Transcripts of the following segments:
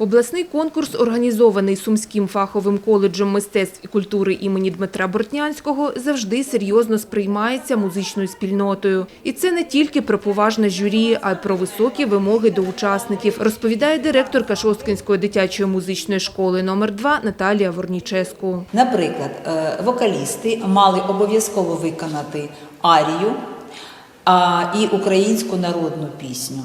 Обласний конкурс, організований Сумським фаховим коледжем мистецтв і культури імені Дмитра Бортнянського, завжди серйозно сприймається музичною спільнотою. І це не тільки про поважне журі, а й про високі вимоги до учасників, розповідає директорка Шосткинської дитячої музичної школи номер 2 Наталія Ворніческу. Наприклад, е, вокалісти мали обов'язково виконати арію і українську народну пісню.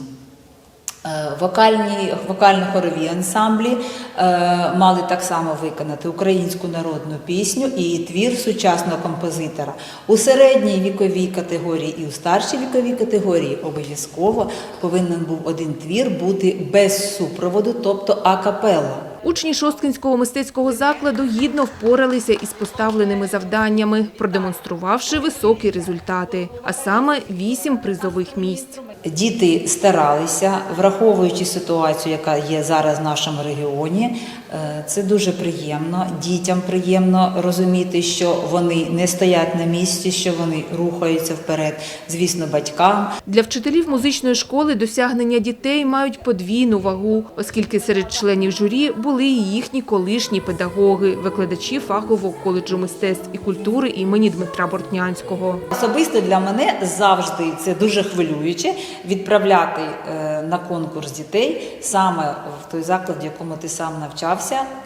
Е, Вокальні, вокально-хорові ансамблі е, мали так само виконати українську народну пісню і твір сучасного композитора. У середній віковій категорії і у старшій віковій категорії обов'язково повинен був один твір бути без супроводу, тобто акапелла. Учні Шосткинського мистецького закладу гідно впоралися із поставленими завданнями, продемонструвавши високі результати, а саме вісім призових місць. Діти старалися, враховуючи ситуацію, яка є зараз в нашому регіоні. Е, Це дуже приємно. Дітям приємно розуміти, що вони не стоять на місці, що вони рухаються вперед. Звісно, батькам. Для вчителів музичної школи досягнення дітей мають подвійну вагу, оскільки серед членів журі були і їхні колишні педагоги, викладачі фахового коледжу мистецтв і культури імені Дмитра Бортнянського. Особисто для мене завжди це дуже хвилююче відправляти е, на конкурс дітей саме в той заклад, в якому ти сам навчався,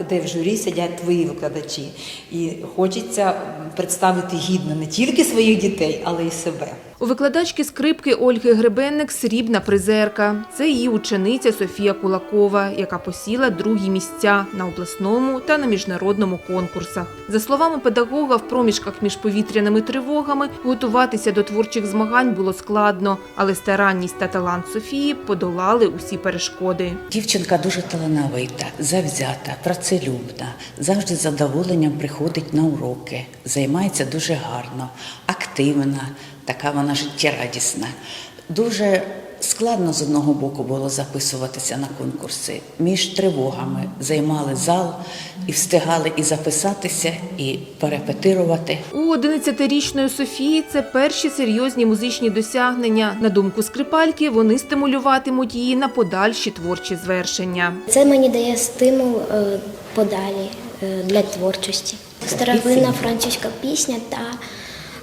де в журі сидять твої викладачі. І хочеться представити гідно не тільки своїх дітей, але й себе. У викладачки скрипки Ольги Гребенник срібна призерка. Це її учениця Софія Кулакова, яка посіла другі місця на обласному та на міжнародному конкурсах. За словами педагога, в проміжках між повітряними тривогами готуватися до творчих змагань було складно, але старанність та талант Софії подолали усі перешкоди. Дівчинка дуже талановита, завзята, працелюбна, завжди задоволенням приходить на уроки, займається дуже гарно, активна, така вона життєрадісна. Дуже складно з одного боку було записуватися на конкурси. Між тривогами займали зал і встигали і записатися, і перепетирувати. У 11-річної Софії це перші серйозні музичні досягнення. На думку скрипальки, вони стимулюватимуть її на подальші творчі звершення. Це мені дає стимул е, подалі е, для творчості. Старовинна французька пісня та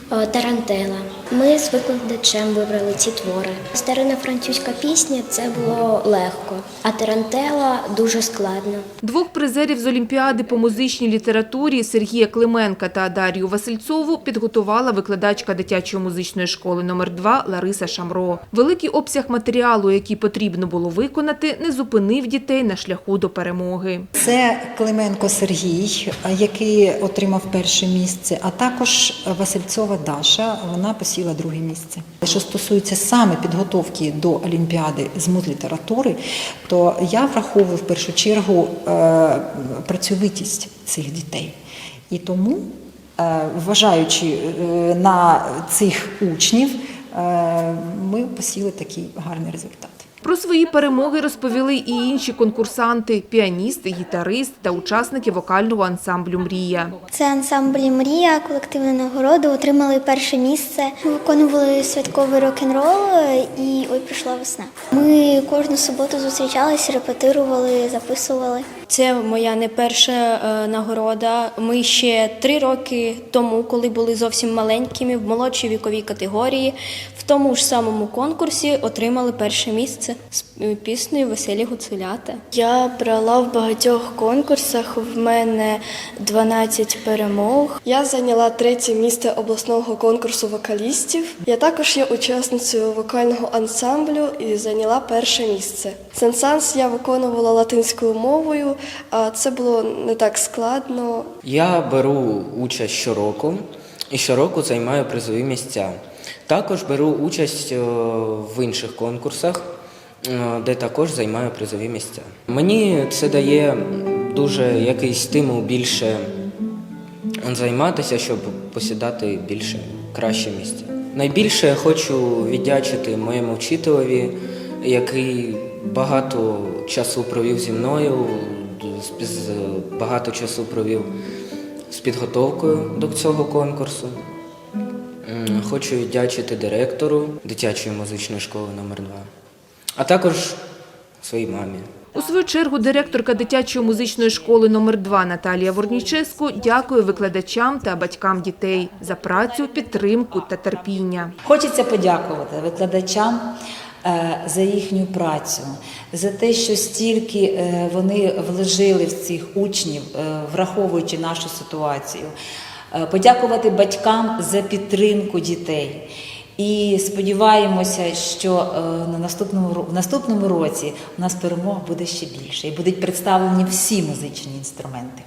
тарантела. Ми з викладачем вибрали ці твори. Старинна французька пісня це було легко, а тарантела дуже складно. Двох призерів з Олімпіади по музичній літературі Сергія Клименка та Дар'ю Васильцову підготувала викладачка дитячої музичної школи номер 2 Лариса Шамро. Великий обсяг матеріалу, який потрібно було виконати, не зупинив дітей на шляху до перемоги. Це Клименко Сергій, який отримав перше місце, а також Васильцова Даша. Вона посіла друге місце. Що стосується саме підготовки до Олімпіади з музлітератури, то я враховую в першу чергу е, працьовитість цих дітей. І тому, е, вважаючи е, на цих учнів, ми посіли такий гарний результат. Про свої перемоги розповіли і інші конкурсанти – піаніст, гітарист та учасники вокального ансамблю «Мрія». Це ансамбль Мрія, колективна нагорода, отримали перше місце. Виконували святковий рок-н-рол і ой, прийшла весна. Ми кожну суботу зустрічалися, репетирували, записували. Це моя не перша е, нагорода. Ми ще три роки тому, коли були зовсім маленькими, в молодшій віковій категорії, в тому ж самому конкурсі отримали перше місце з е, піснею Веселі гуцулята. Я брала в багатьох конкурсах. В мене 12 перемог. Я зайняла третє місце обласного конкурсу вокалістів. Я також є учасницею вокального ансамблю і зайняла перше місце. Сенсанс я виконувала латинською мовою, а це було не так складно. Я беру участь щороку і щороку займаю призові місця. Також беру участь е, в інших конкурсах, е, де також займаю призові місця. Мені це дає дуже якийсь стимул більше займатися, щоб посідати більше краще місце. Найбільше я хочу віддячити моєму вчителеві, який багато часу провів зі мною, багато часу провів з підготовкою до цього конкурсу. Хочу віддячити директору дитячої музичної школи номер 2 а також своїй мамі. У свою чергу директорка дитячої музичної школи номер 2 Наталія Ворніческу дякує викладачам та батькам дітей за працю, підтримку та терпіння. Хочеться подякувати викладачам за їхню працю, за те, що стільки е, вони вложили в цих учнів, е, враховуючи нашу ситуацію. Е, Подякувати батькам за підтримку дітей. І сподіваємося, що е, на наступному в наступному році у нас перемог буде ще більше і будуть представлені всі музичні інструменти.